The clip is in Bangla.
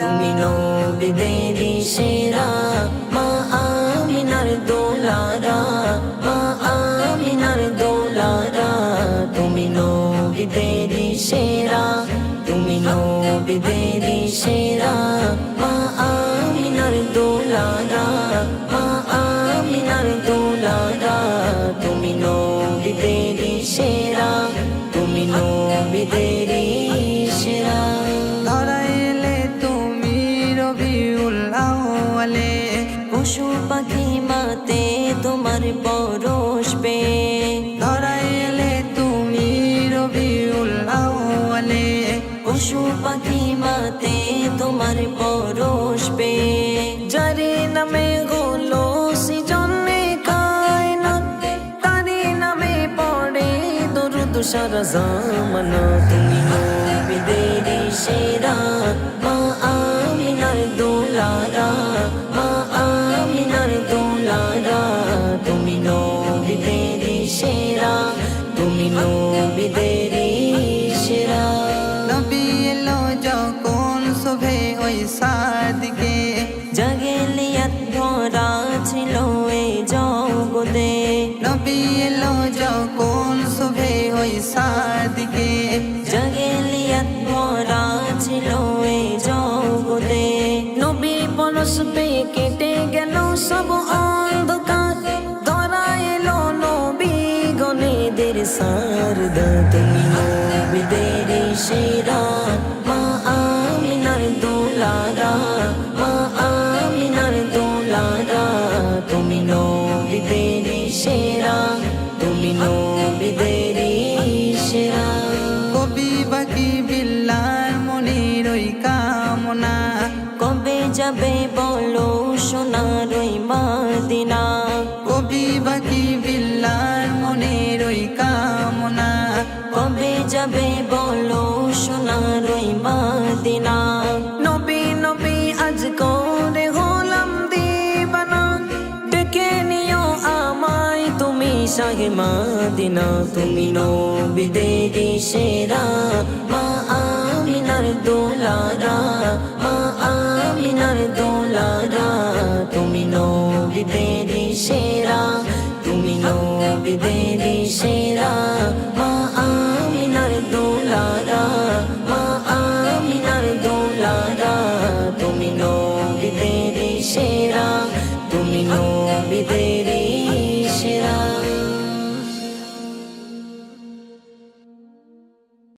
তুমি নবীদের সেরা, মা আমিনার দোলারা, মা আমিনার দোলারা। তুমি নবীদের সেরা, তুমি নবীদের সেরা, মা আমিনার দোলারা, মা আমিনার দোলারা। তুমি নবীদের সেরা, তুমি নবীদের পশু পাখি মাতে তোমার পরশ পে। ধরাইলে তুমি রবিউল আউয়ালে। পশু পাখি মাতে তোমার পরশ পে। যারে নামে হলো সৃজনে কায়নাত, তারি নামে পড়ে দরুদ সারা জামানা তুমি নবীদের সেরা এলো যখন শুভে ওই সাদিকে জগেলিয়াত ভরা ছিল এই জগতে নবীর পরশ পেয়ে কেটে গেল সব তুমি নবীদের সেরা কবি বাকি বিল্লার মনির ওই কামনা। কবে যাবে বলো সোনার ওই মাদিনা? কবি বাকি বিল্লার মনির ওই কামনা। কবে যাবে বলো সোনার ওই মাদিনা? শাহে মাদিনা তুমি নবীদের সেরা মা আমিনার দোলারা মা আমিনার দোলারা তুমি নবীদের সেরা তুমি নবীদের সেরা মা আমিনার দোলারা মা আমিনার দোলারা তুমি নবীদের সেরা তুমি নবীদের